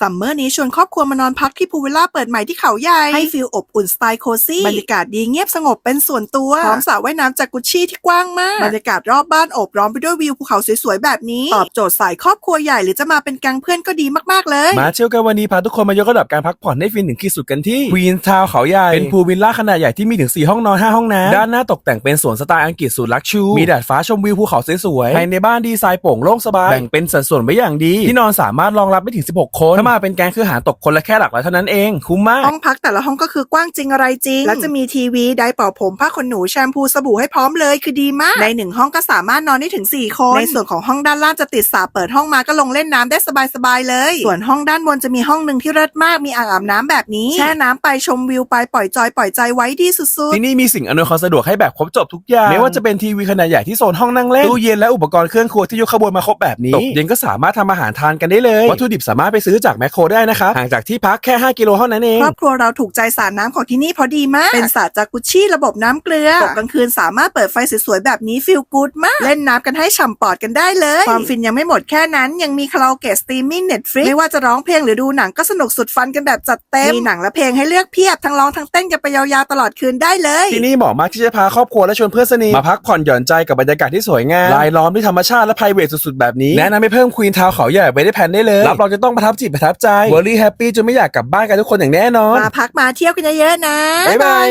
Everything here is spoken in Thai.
ซัมเมอร์นี้ชวนครอบครัวมานอนพักที่พูลวิลล่าเปิดใหม่ที่เขาใหญ่ ให้ฟิลอบอุ่นสไตล์โคซี่บรรยากาศดีเงียบสงบเป็นส่วนตัว พร้อมสระว่ายน้ำจากกุชชี่ที่กว้างมาก บรรยากาศรอบบ้านโอบล้อมไปด้วยวิวภูเขาสวยๆแบบนี้ ตอบโจทย์สายครอบครัวใหญ่หรือจะมาเป็นแก๊งเพื่อนก็ดีมากๆเลย มาเที่ยวกันวันนี้พาทุกคนมายกระดับการพักผ่อนให้ฟินถึงขีดสุดกันที่ควีนทาวเขาใหญ่เป็นพูลวิลล่าขนาดใหญ่ที่มีถึง4ห้องนอน5ห้องน้ำด้านหน้าตกแต่งเป็นสวนสไตล์อังกฤษสุดลักชูมีดาดฟ้าชมวิวภูเขาสวยๆภายในบ้านดีไซน์โปร่งโล่งสบายแบ่งเป็นสัดส่วนไว้อย่างดีที่นอนสามารถรองรับได้ถึง 16 คนถ้ามาเป็นแก๊งคือหารตกคนละแค่หลักร้อยเท่านั้นเองคุ้มมากห้องพักแต่ละห้องก็คือกว้างจริงอะไรจริง และจะมีทีวีไดร์เป่าผมผ้าขนหนูแชมพูสบู่ให้พร้อมเลยคือดีมาก ในหนึ่งห้องก็สามารถนอนได้ถึง 4 คน ในส่วนของห้องด้านล่างจะติดสระเปิดห้องมาก็ลงเล่นน้ำได้สบายๆเลย ส่วนห้องด้านบนจะมีห้องหนึ่งที่เลิศมากมีอ่างอาบน้ำแบบนี้แช่น้ำไปชมวิวไปปล่อยจอยปล่อยใจไว้ดีสุดๆที่นี่มีสิ่งอำนวยความสะดวกให้แบบครบจบทุกอย่างไม่ว่าจะเป็นทีวีขนาดใหญ่ที่โซนห้องนั่งเล่นตู้เย็นและอุปกรณ์เครื่องครัวที่ยกขบวนมาครบแบบนี้ตกเย็นก็สามารถทำอาหารทานกันได้เลยวัตถุดิบสามารถไปซื้อจากแมคโครได้นะครับห่างจากที่พักแค่ 5 กิโลเท่านั้นเองครอบครัวเราถูกใจสระน้ำของที่นี่เพราะดีมาก เป็นสระจากุชชี่ระบบน้ำเกลือตกกลางคืนสามารถเปิดไฟสวยๆแบบนี้ฟิลกูดมาก เล่นน้ำกันให้ฉ่ำปอดกันได้เลย ความฟินยังไม่หมดแค่นั้นยังมีคาราโอเกะสตรีมมิ่งเน็ตฟลิไม่ว่าจะร้องเพลงหรือดูหนังก็สนุกสุดฟันกันแบบจัดเต็มมีหนังและเพลงให้เลือกเพียบทั้งร้องทั้งเต้นกันไปยาวๆตลอดคืนได้เลย ที่นี่เหมาะมากที่จะพาครอบครัวและชวนเพื่อนสนิทมาพักผ่อนหย่อนใจกับบรรยากาศที่สวยงามรายล้อมด้วยธรรมชาติและไพรเวทสุดๆแบบนี้แนะนำให้เพิ่มควีนทาวเขาใหญ่ไปได้แพลนได้เลยรับรองจะต้องประทับจิตประทับใจเวอรี่แฮปปี้จนไม่อยากกลับบ้านกันทุกคนอย่างแน่นอน มาพักมาเที่ยวกันเยอะๆนะ บ๊ายบาย